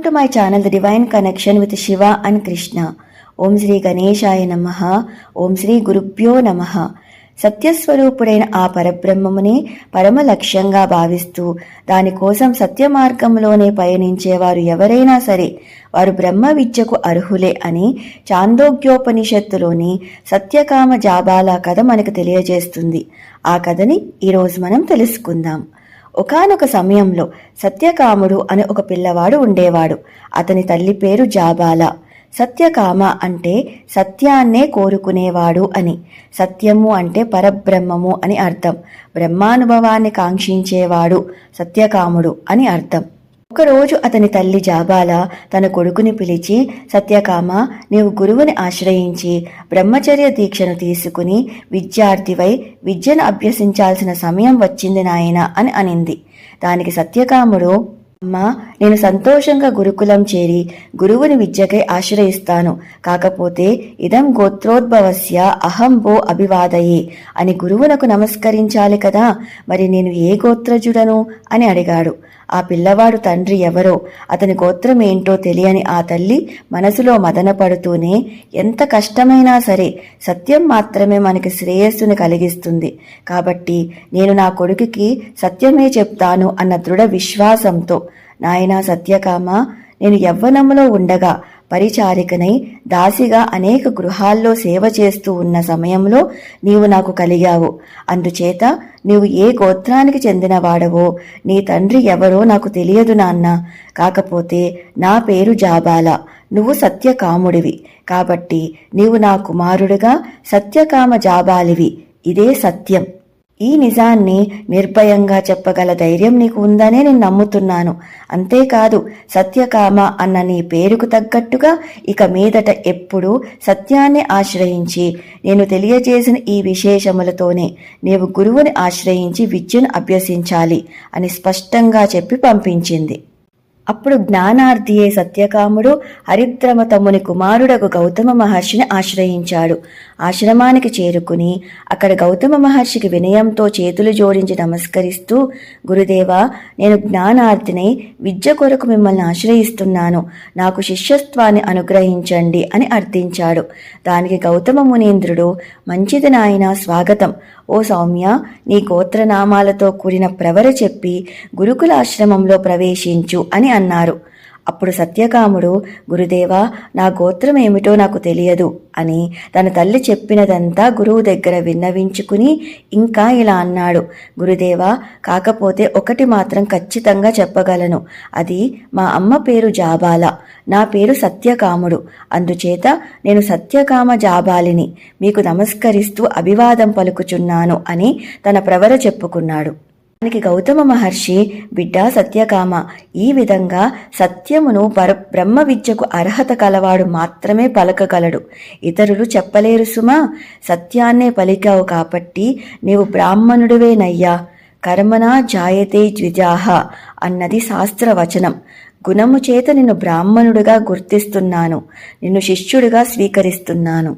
Welcome to my channel the divine connection with Shiva and Krishna Om Shri గణేశాయ నమ. ఓం శ్రీ గురుభ్యో నమ. సత్యస్వరూపుడైన ఆ పరబ్రహ్మముని పరమ లక్ష్యంగా భావిస్తూ దానికోసం సత్య మార్గంలోనే పయనించేవారు ఎవరైనా సరే వారు బ్రహ్మ విద్యకు అర్హులే అని చాందోగ్యోపనిషత్తులోని సత్యకామ జాబాల కథ మనకు తెలియజేస్తుంది. ఆ కథని ఈరోజు మనం తెలుసుకుందాం. ఒకానొక సమయంలో సత్యకాముడు అనే ఒక పిల్లవాడు ఉండేవాడు. అతని తల్లి పేరు జాబాల. సత్యకామ అంటే సత్యాన్నే కోరుకునేవాడు అని. సత్యము అంటే పరబ్రహ్మము అని అర్థం. బ్రహ్మానుభవాన్ని కాంక్షించేవాడు సత్యకాముడు అని అర్థం. ఒకరోజు అతని తల్లి జాబాల తన కొడుకుని పిలిచి సత్యకామ నీవు గురువుని ఆశ్రయించి బ్రహ్మచర్య దీక్షను తీసుకుని విద్యార్థివై విద్యను అభ్యసించాల్సిన సమయం వచ్చింది నాయన అని అనింది. దానికి సత్యకాముడు అమ్మా నేను సంతోషంగా గురుకులం చేరి గురువుని విద్యకై ఆశ్రయిస్తాను. కాకపోతే ఇదం గోత్రోద్భవస్య అహం భో అభివాదయే అని గురువునకు నమస్కరించాలి కదా మరి నేను ఏ గోత్రజుడను? అని అడిగాడు. ఆ పిల్లవాడు తండ్రి ఎవరో అతని గోత్రం ఏంటో తెలియని ఆ తల్లి మనసులో మదనపడుతూనే ఎంత కష్టమైనా సరే సత్యం మాత్రమే మనకి శ్రేయస్సుని కలిగిస్తుంది. కాబట్టి నేను నా కొడుకుకి సత్యమే చెప్తాను అన్న దృఢ విశ్వాసంతో నాయనా సత్యకామ నేను యవ్వనంలో ఉండగా పరిచారికనై దాసిగా అనేక గృహాల్లో సేవ చేస్తూ ఉన్న సమయంలో నీవు నాకు కలిగావు. అందుచేత నీవు ఏ గోత్రానికి చెందినవాడవో నీ తండ్రి ఎవరో నాకు తెలియదు నాన్న. కాకపోతే నా పేరు జాబాల. నువ్వు సత్యకాముడివి. కాబట్టి నీవు నా కుమారుడుగా సత్యకామ జాబాలివి. ఇదే సత్యం. ఈ నిజాన్ని నిర్భయంగా చెప్పగల ధైర్యం నీకు ఉందనే నేను నమ్ముతున్నాను. అంతేకాదు సత్యకామ అన్న నీ పేరుకు తగ్గట్టుగా ఇక మీదట ఎప్పుడూ సత్యాన్ని ఆశ్రయించి నేను తెలియజేసిన ఈ విశేషములతోనే నీవు గురువుని ఆశ్రయించి విద్యను అభ్యసించాలి అని స్పష్టంగా చెప్పి పంపించింది. అప్పుడు జ్ఞానార్థియే సత్యకాముడు హరిద్రమ తమ్ముని కుమారుడకు గౌతమ మహర్షిని ఆశ్రయించాడు. ఆశ్రమానికి చేరుకుని అక్కడ గౌతమ మహర్షికి వినయంతో చేతులు జోడించి నమస్కరిస్తూ గురుదేవా నేను జ్ఞానార్థినై విద్య కొరకు మిమ్మల్ని ఆశ్రయిస్తున్నాను. నాకు శిష్యత్వాన్ని అనుగ్రహించండి అని అర్థించాడు. దానికి గౌతమ మునీంద్రుడు మంచిది నాయన స్వాగతం. ఓ సౌమ్య నీ గోత్రనామాలతో కూడిన ప్రవర చెప్పి గురుకులాశ్రమంలో ప్రవేశించు అని అన్నారు. అప్పుడు సత్యకాముడు గురుదేవా నా గోత్రం ఏమిటో నాకు తెలియదు అని తన తల్లి చెప్పినదంతా గురువు దగ్గర విన్నవించుకుని ఇంకా ఇలా అన్నాడు గురుదేవా కాకపోతే ఒకటి మాత్రం ఖచ్చితంగా చెప్పగలను. అది మా అమ్మ పేరు జాబాల నా పేరు సత్యకాముడు. అందుచేత నేను సత్యకామ జాబాలిని మీకు నమస్కరిస్తూ అభివాదం పలుకుచున్నాను అని తన ప్రవర చెప్పుకున్నాడు. దానికి గౌతమ మహర్షి బిడ్డ సత్యకామ ఈ విధంగా సత్యమును పర బ్రహ్మ విద్యకు అర్హత కలవాడు మాత్రమే పలకగలడు. ఇతరులు చెప్పలేరు సుమా సత్యాన్నే పలికావు కాబట్టి నీవు బ్రాహ్మణుడివేనయ్యా. కర్మనా జాయతే ద్విజాహ అన్నది శాస్త్రవచనం. గుణము చేత నిన్ను బ్రాహ్మణుడిగా గుర్తిస్తున్నాను. నిన్ను శిష్యుడిగా స్వీకరిస్తున్నాను.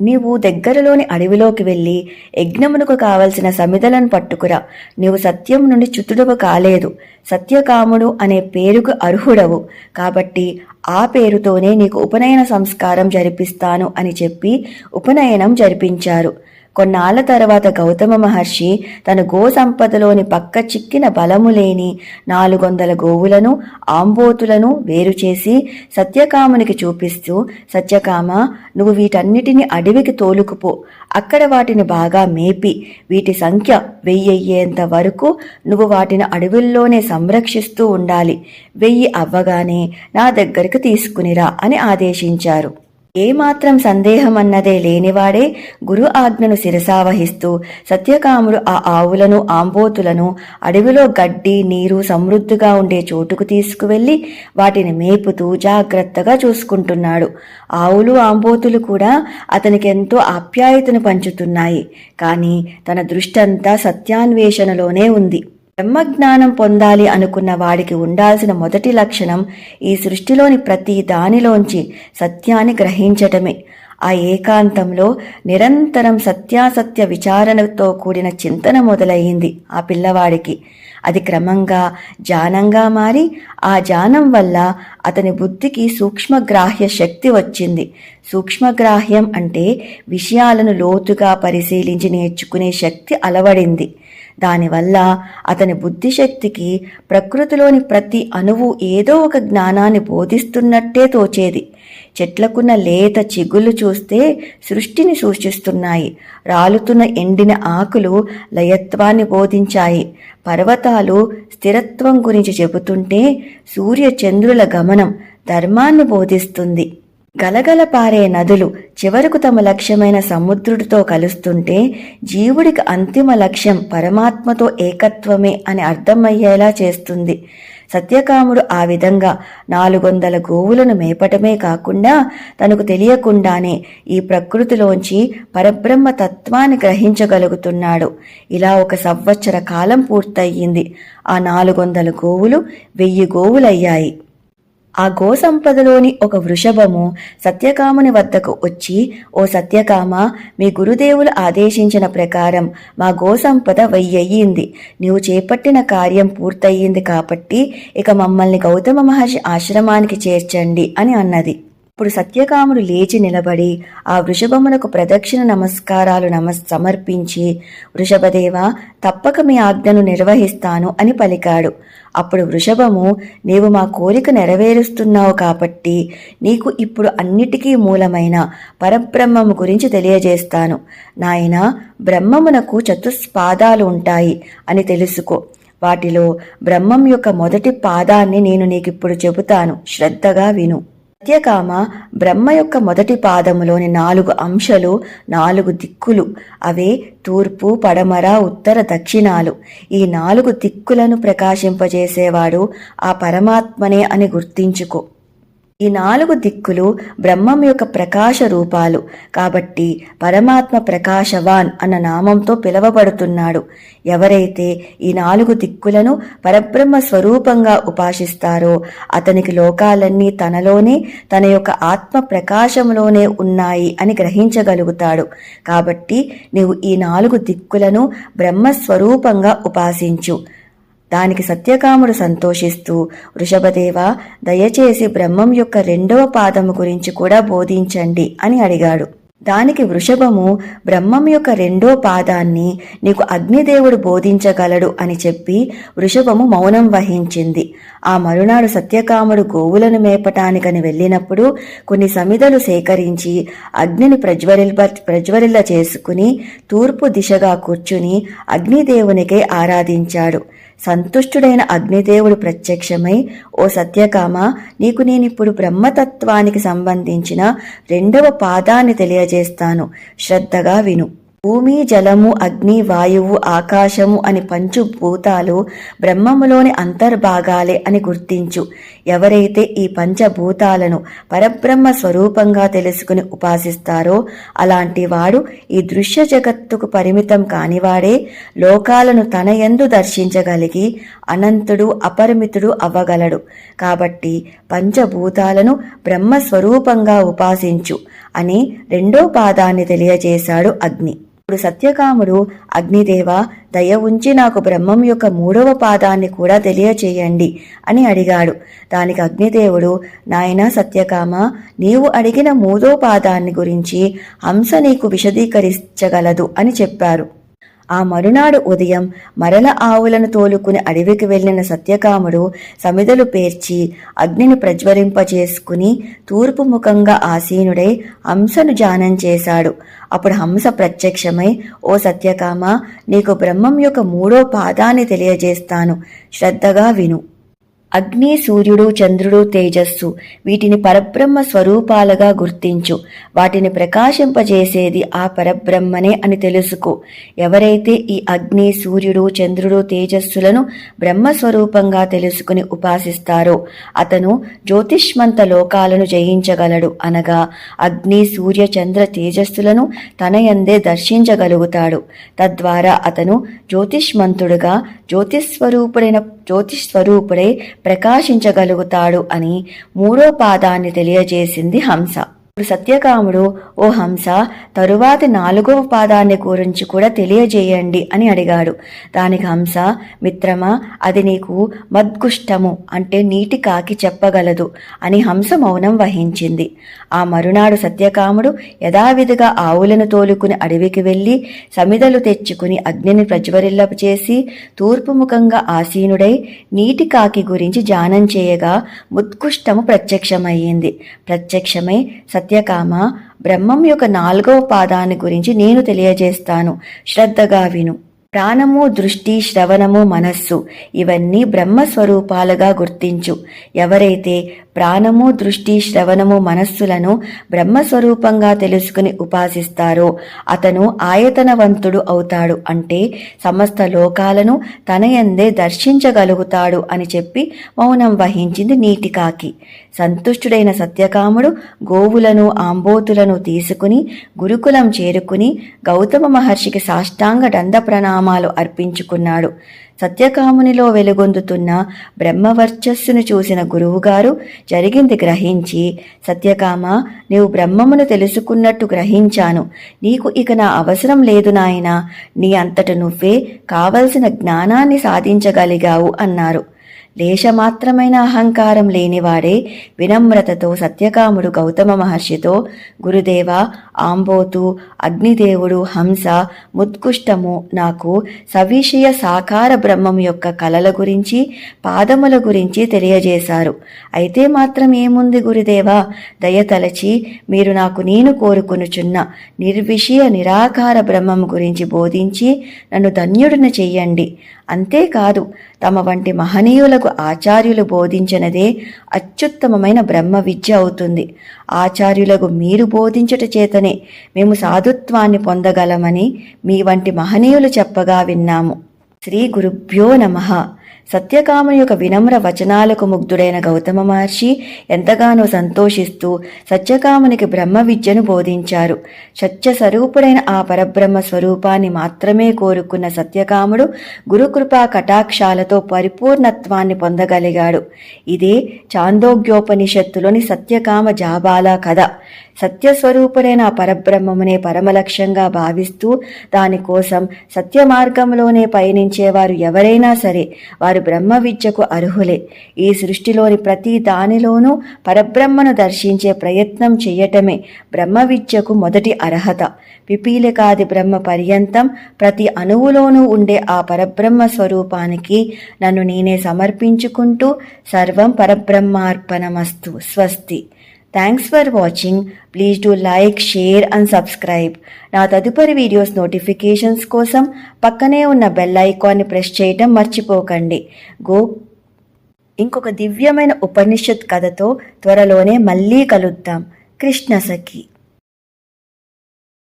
నీవు దగ్గరలోని అడవిలోకి వెళ్ళి యజ్ఞమునకు కావలసిన సమిదలను పట్టుకురా. నీవు సత్యం నుండి చ్యుతుడవు కాలేదు. సత్యకాముడు అనే పేరుకు అర్హుడవు. కాబట్టి ఆ పేరుతోనే నీకు ఉపనయన సంస్కారం జరిపిస్తాను అని చెప్పి ఉపనయనం జరిపించారు. కొన్నాళ్ళ తర్వాత గౌతమ మహర్షి తన గో సంపదలోని పక్క చిక్కిన బలము లేని నాలుగొందల గోవులను ఆంబోతులను వేరు చేసి సత్యకామునికి చూపిస్తూ సత్యకామ నువ్వు వీటన్నిటిని అడవికి తోలుకుపో. అక్కడ వాటిని బాగా మేపి వీటి సంఖ్య వెయ్యయ్యేంత వరకు నువ్వు వాటిని అడవుల్లోనే సంరక్షిస్తూ ఉండాలి. వెయ్యి అవ్వగానే నా దగ్గరికి తీసుకునిరా అని ఆదేశించారు. ఏమాత్రం సందేహం అన్నదే లేనివాడే గురు ఆజ్ఞను శిరసావహిస్తూ సత్యకాముడు ఆ ఆవులను ఆంబోతులను అడవిలో గడ్డి నీరు సమృద్ధిగా ఉండే చోటుకు తీసుకువెళ్ళి వాటిని మేపుతూ జాగ్రత్తగా చూసుకుంటున్నాడు. ఆవులు ఆంబోతులు కూడా అతనికి ఎంతో ఆప్యాయతను పంచుతున్నాయి. కానీ తన దృష్టంతా సత్యాన్వేషణలోనే ఉంది. బ్రహ్మజ్ఞానం పొందాలి అనుకున్న వాడికి ఉండాల్సిన మొదటి లక్షణం ఈ సృష్టిలోని ప్రతి దానిలోంచి సత్యాన్ని గ్రహించటమే. ఆ ఏకాంతంలో నిరంతరం సత్యాసత్య విచారణతో కూడిన చింతన మొదలయ్యింది ఆ పిల్లవాడికి. అది క్రమంగా జానంగా మారి ఆ జానం వల్ల అతని బుద్ధికి సూక్ష్మగ్రాహ్య శక్తి వచ్చింది. సూక్ష్మగ్రాహ్యం అంటే విషయాలను లోతుగా పరిశీలించి నేర్చుకునే శక్తి అలవడింది. దానివల్ల అతని బుద్ధిశక్తికి ప్రకృతిలోని ప్రతి అణువు ఏదో ఒక జ్ఞానాన్ని బోధిస్తున్నట్టే తోచేది. చెట్లకున్న లేత చిగుళ్ళు చూస్తే సృష్టిని సూచిస్తున్నాయి. రాలుతున్న ఎండిన ఆకులు లయత్వాన్ని బోధించాయి. పర్వతాలు స్థిరత్వం గురించి చెబుతుంటే సూర్య చంద్రుల గమనం ధర్మాన్ని బోధిస్తుంది. గలగల పారే నదులు చివరకు తమ లక్ష్యమైన సముద్రుడితో కలుస్తుంటే జీవుడికి అంతిమ లక్ష్యం పరమాత్మతో ఏకత్వమే అని అర్థమయ్యేలా చేస్తుంది. సత్యకాముడు ఆ విధంగా నాలుగొందల గోవులను మేపటమే కాకుండా తనకు తెలియకుండానే ఈ ప్రకృతిలోంచి పరబ్రహ్మ తత్వాన్ని గ్రహించగలుగుతున్నాడు. ఇలా ఒక సంవత్సర కాలం పూర్తయింది ఆ నాలుగొందల గోవులు వెయ్యి గోవులయ్యాయి. ఆ గోసంపదలోని ఒక వృషభము సత్యకాముని వద్దకు వచ్చి ఓ సత్యకామ మీ గురుదేవులు ఆదేశించిన ప్రకారం మా గోసంపద వెయ్యయింది. నీవు చేపట్టిన కార్యం పూర్తయింది కాబట్టి ఇక మమ్మల్ని గౌతమ మహర్షి ఆశ్రమానికి చేర్చండి అని అన్నది. అప్పుడు సత్యకాముడు లేచి నిలబడి ఆ వృషభమునకు ప్రదక్షిణ నమస్కారాలు నమస్ సమర్పించి వృషభదేవ తప్పక మీ ఆజ్ఞను నిర్వహిస్తాను అని పలికాడు. అప్పుడు వృషభము నీవు మా కోరిక నెరవేరుస్తున్నావు కాబట్టి నీకు ఇప్పుడు అన్నిటికీ మూలమైన పరబ్రహ్మము గురించి తెలియజేస్తాను. నాయన బ్రహ్మమునకు చతుస్పాదాలు ఉంటాయి అని తెలుసుకో. వాటిలో బ్రహ్మం యొక్క మొదటి పాదాన్ని నేను నీకిప్పుడు చెబుతాను. శ్రద్ధగా విను. సత్యకామ బ్రహ్మ యొక్క మొదటి పాదములోని నాలుగు అంశాలు నాలుగు దిక్కులు. అవే తూర్పు పడమర ఉత్తర దక్షిణాలు. ఈ నాలుగు దిక్కులను ప్రకాశింపజేసేవాడు ఆ పరమాత్మనే అని గుర్తించుకో. ఈ నాలుగు దిక్కులు బ్రహ్మం యొక్క ప్రకాశ రూపాలు. కాబట్టి పరమాత్మ ప్రకాశవాన్ అన్న నామంతో పిలువబడుతున్నాడు. ఎవరైతే ఈ నాలుగు దిక్కులను పరబ్రహ్మ స్వరూపంగా ఉపాసిస్తారో అతనికి లోకాలన్నీ తనలోనే తన యొక్క ఆత్మ ప్రకాశంలోనే ఉన్నాయి అని గ్రహించగలుగుతాడు. కాబట్టి నీవు ఈ నాలుగు దిక్కులను బ్రహ్మస్వరూపంగా ఉపాసించు. దానికి సత్యకాముడు సంతోషిస్తూ వృషభదేవ దయచేసి బ్రహ్మం యొక్క రెండవ పాదము గురించి కూడా బోధించండి అని అడిగాడు. దానికి వృషభము బ్రహ్మం యొక్క రెండో పాదాన్ని నీకు అగ్నిదేవుడు బోధించగలడు అని చెప్పి వృషభము మౌనం వహించింది. ఆ మరునాడు సత్యకాముడు గోవులను మేపటానికని వెళ్ళినప్పుడు కొన్ని సమిదలు సేకరించి అగ్నిని ప్రజ్వరిల్ప ప్రజ్వరిల్ల చేసుకుని తూర్పు దిశగా కూర్చుని అగ్నిదేవునికే ఆరాధించాడు. సంతుష్టుడైన అగ్నిదేవుడు ప్రత్యక్షమై ఓ సత్యకామ నీకు నేనిప్పుడు బ్రహ్మతత్వానికి సంబంధించిన రెండవ పాదాన్ని తెలియజేస్తాను. శ్రద్ధగా విను. భూమి జలము అగ్ని వాయువు ఆకాశము అని పంచుభూతాలు బ్రహ్మములోని అంతర్భాగాలే అని గుర్తించు. ఎవరైతే ఈ పంచభూతాలను పరబ్రహ్మ స్వరూపంగా తెలుసుకుని ఉపాసిస్తారో అలాంటి వాడు ఈ దృశ్య జగత్తుకు పరిమితం కానివాడే లోకాలను తన ఎందు దర్శించగలిగి అనంతుడు అపరిమితుడు అవ్వగలడు. కాబట్టి పంచభూతాలను బ్రహ్మ స్వరూపంగా ఉపాసించు అని రెండో పాదాన్ని తెలియజేశాడు అగ్ని. ఇప్పుడు సత్యకాముడు అగ్నిదేవ దయ ఉంచి నాకు బ్రహ్మం యొక్క మూడవ పాదాన్ని కూడా తెలియచేయండి అని అడిగాడు. దానికి అగ్నిదేవుడు నాయన సత్యకామ నీవు అడిగిన మూడో పాదాన్ని గురించి హంస నీకు విశదీకరించగలదు అని చెప్పారు. ఆ మరునాడు ఉదయం మరల ఆవులను తోలుకుని అడవికి వెళ్ళిన సత్యకాముడు సమిదలు పేర్చి అగ్నిని ప్రజ్వరింపజేసుకుని తూర్పు ముఖంగా ఆసీనుడై హంసను జానం చేశాడు. అప్పుడు హంస ప్రత్యక్షమై ఓ సత్యకామ నీకు బ్రహ్మం యొక్క మూడో పాదాన్ని తెలియజేస్తాను. శ్రద్ధగా విను. అగ్ని సూర్యుడు చంద్రుడు తేజస్సు వీటిని పరబ్రహ్మ స్వరూపాలుగా గుర్తించు. వాటిని ప్రకాశింపజేసేది ఆ పరబ్రహ్మనే అని తెలుసుకో. ఎవరైతే ఈ అగ్ని సూర్యుడు చంద్రుడు తేజస్సులను బ్రహ్మస్వరూపంగా తెలుసుకుని ఉపాసిస్తారో అతను జ్యోతిష్మంత లోకాలను జయించగలడు. అనగా అగ్ని సూర్య చంద్ర తేజస్సులను తన యందే దర్శించగలుగుతాడు. తద్వారా అతను జ్యోతిష్మంతుడుగా జ్యోతిస్వరూపుడైన జ్యోతిస్వరూపుడై ప్రకాశించగలుగుతాడు అని మూడో పాదాన్ని తెలియజేసింది హంస. సత్యకాముడు ఓ హంస తరువాతి నాలుగవ పాదాన్ని గురించి కూడా తెలియజేయండి అని అడిగాడు. దానికి హంస మిత్రమా అది నీకు మద్గుష్టము అంటే నీటి కాకి చెప్పగలదు అని హంస మౌనం వహించింది. ఆ మరునాడు సత్యకాముడు యథావిధిగా ఆవులను తోలుకుని అడవికి వెళ్ళి సమిదలు తెచ్చుకుని అగ్నిని ప్రజ్వరిల్లపు చేసి తూర్పుముఖంగా ఆసీనుడై నీటి కాకి గురించి జానం చేయగా ముత్కుష్టము ప్రత్యక్షమయ్యింది. ప్రత్యక్షమై సత్యకామ బ్రహ్మం యొక్క నాలుగవ పాదాన్ని గురించి నేను తెలియజేస్తాను. శ్రద్ధగా విను. ప్రాణము దృష్టి శ్రవణము మనస్సు ఇవన్నీ బ్రహ్మస్వరూపాలుగా గుర్తించు. ఎవరైతే ప్రాణము దృష్టి శ్రవణము మనస్సులను బ్రహ్మస్వరూపంగా తెలుసుకుని ఉపాసిస్తారో అతను ఆయతనవంతుడు అవుతాడు. అంటే సమస్త లోకాలను తనయందే దర్శించగలుగుతాడు అని చెప్పి మౌనం వహించింది నీటికాకి సంతుష్టుడైన సత్యకాముడు గోవులను ఆంబోతులను తీసుకుని గురుకులం చేరుకుని గౌతమ మహర్షికి సాష్టాంగ దండ ప్రణామాలు అర్పించుకున్నాడు. సత్యకామునిలో వెలుగొందుతున్న బ్రహ్మవర్చస్సును చూసిన గురువుగారు జరిగింది గ్రహించి సత్యకామ నీవు బ్రహ్మమును తెలుసుకున్నట్టు గ్రహించాను. నీకు ఇక నా అవసరం లేదు నాయన. నీ అంతట నువ్వే కావలసిన జ్ఞానాన్ని సాధించగలిగావు అన్నారు. లేశమాత్రమైన అహంకారం లేనివాడే వినమ్రతతో సత్యకాముడు గౌతమ మహర్షితో గురుదేవ ఆంబోతు అగ్నిదేవుడు హంస ముత్కుష్టము నాకు సవిషయ సాకార బ్రహ్మం యొక్క కలల గురించి పాదముల గురించి తెలియజేశారు. అయితే మాత్రం ఏముంది గురుదేవా? దయతలచి మీరు నాకు నేను కోరుకొనుచున్న నిర్విషయ నిరాకార బ్రహ్మం గురించి బోధించి నన్ను ధన్యుడిని చెయ్యండి. అంతేకాదు తమ వంటి మహనీయులకు ఆచార్యులు బోధించినదే అత్యుత్తమమైన బ్రహ్మ విద్య అవుతుంది. ఆచార్యులకు మీరు బోధించుట చేతనే మేము సాధుత్వాన్ని పొందగలమని మీ వంటి మహనీయులు చెప్పగా విన్నాము. శ్రీ గురుభ్యో నమః. సత్యకాముని యొక్క వినమ్ర వచనాలకు ముగ్ధుడైన గౌతమ మహర్షి ఎంతగానో సంతోషిస్తూ సత్యకామునికి బ్రహ్మ విద్యను బోధించారు. సత్య స్వరూపుడైన ఆ పరబ్రహ్మ స్వరూపాన్ని మాత్రమే కోరుకున్న సత్యకాముడు గురుకృపా కటాక్షాలతో పరిపూర్ణత్వాన్ని పొందగలిగాడు. ఇదే చాందోగ్యోపనిషత్తులోని సత్యకామ జాబాల కథ. సత్యస్వరూపుడైన ఆ పరబ్రహ్మమునే పరమలక్ష్యంగా భావిస్తూ దానికోసం సత్య మార్గంలోనే పయనించేవారు ఎవరైనా సరే వారు బ్రహ్మ విద్యకు అర్హులే. ఈ సృష్టిలోని ప్రతి దానిలోనూ పరబ్రహ్మను దర్శించే ప్రయత్నం చేయటమే బ్రహ్మ విద్యకు మొదటి అర్హత. పిపీలికాది బ్రహ్మ పర్యంతం ప్రతి అణువులోనూ ఉండే ఆ పరబ్రహ్మ స్వరూపానికి నన్ను నేనే సమర్పించుకుంటూ సర్వం పరబ్రహ్మార్పణమస్తు. స్వస్తి. Thanks for watching please do like share and subscribe నా తదుపరి వీడియోస్ నోటిఫికేషన్స్ కోసం పక్కనే ఉన్న బెల్ ఐకాన్ని ప్రెస్ చేయటం మర్చిపోకండి. గో ఇంకొక దివ్యమైన ఉపనిషత్ కథతో త్వరలోనే మళ్ళీ కలుద్దాం. కృష్ణ సఖి.